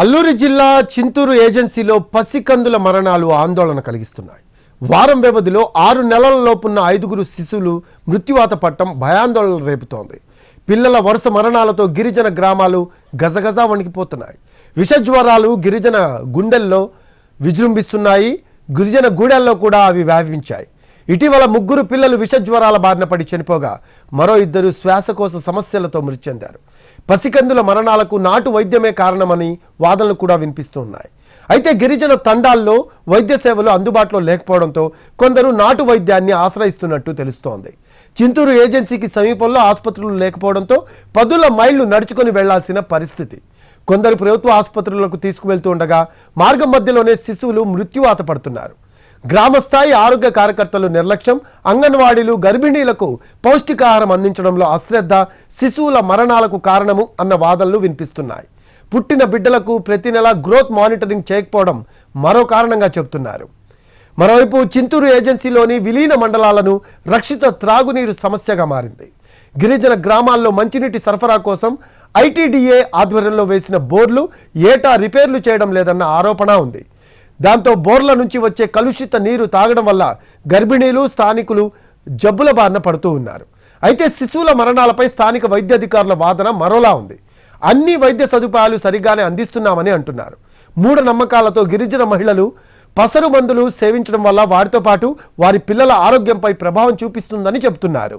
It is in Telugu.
అల్లూరి జిల్లా చింతూరు ఏజెన్సీలో పసికందుల మరణాలు ఆందోళన కలిగిస్తున్నాయి. వారం వ్యవధిలో ఆరు నెలల లోపున్న ఐదుగురు శిశువులు మృత్యువాత పట్టం భయాందోళన రేపుతోంది. పిల్లల వరుస మరణాలతో గిరిజన గ్రామాలు గజగజ వణికిపోతున్నాయి. విషజ్వరాలు గిరిజన గుండెల్లో విజృంభిస్తున్నాయి. గిరిజన గూడెల్లో కూడా అవి వ్యాపించాయి. ఇటీవల ముగ్గురు పిల్లలు విషజ్వరాల బారిన పడి చనిపోగా మరో ఇద్దరు శ్వాసకోశ సమస్యలతో మృతి చెందారు. పసికందుల మరణాలకు నాటు వైద్యమే కారణమని వాదనలు కూడా వినిపిస్తున్నాయి. అయితే గిరిజన తండాల్లో వైద్య సేవలు అందుబాటులో లేకపోవడంతో కొందరు నాటు వైద్యాన్ని ఆశ్రయిస్తున్నట్టు తెలుస్తోంది. చింతూరు ఏజెన్సీకి సమీపంలో ఆసుపత్రులు లేకపోవడంతో పదుల మైళ్ళు నడుచుకొని వెళ్ళాల్సిన పరిస్థితి. కొందరు ప్రభుత్వ ఆసుపత్రులకు తీసుకువెళ్తూ ఉండగా మార్గం మధ్యలోనే శిశువులు మృత్యువాత పడుతున్నారు. గ్రామస్థాయి ఆరోగ్య కార్యకర్తలు నిర్లక్ష్యం అంగన్వాడీలు గర్భిణీలకు పౌష్టికాహారం అందించడంలో అశ్రద్ధ శిశువుల మరణాలకు కారణము అన్న వాదనలు వినిపిస్తున్నాయి. పుట్టిన బిడ్డలకు ప్రతి నెల గ్రోత్ మానిటరింగ్ చేయకపోవడం మరో కారణంగా చెబుతున్నారు. మరోవైపు చింతూరు ఏజెన్సీలోని విలీన మండలాలను రక్షిత త్రాగునీరు సమస్యగా మారింది. గిరిజన గ్రామాల్లో మంచినీటి సరఫరా కోసం ఐటీడీఏ ఆధ్వర్యంలో వేసిన బోర్లు ఏటా రిపేర్లు చేయడం లేదన్న ఆరోపణ ఉంది. దాంతో బోర్ల నుంచి వచ్చే కలుషిత నీరు తాగడం వల్ల గర్భిణీలు స్థానికులు జబ్బుల బారిన పడుతూ ఉన్నారు. అయితే శిశువుల మరణాలపై స్థానిక వైద్యాధికారుల వాదన మరోలా ఉంది. అన్ని వైద్య సదుపాయాలు సరిగానే అందిస్తున్నామని అంటున్నారు. మూఢ నమ్మకాలతో గిరిజన మహిళలు పసరు మందులు సేవించడం వల్ల వారితో పాటు వారి పిల్లల ఆరోగ్యంపై ప్రభావం చూపిస్తుందని చెబుతున్నారు.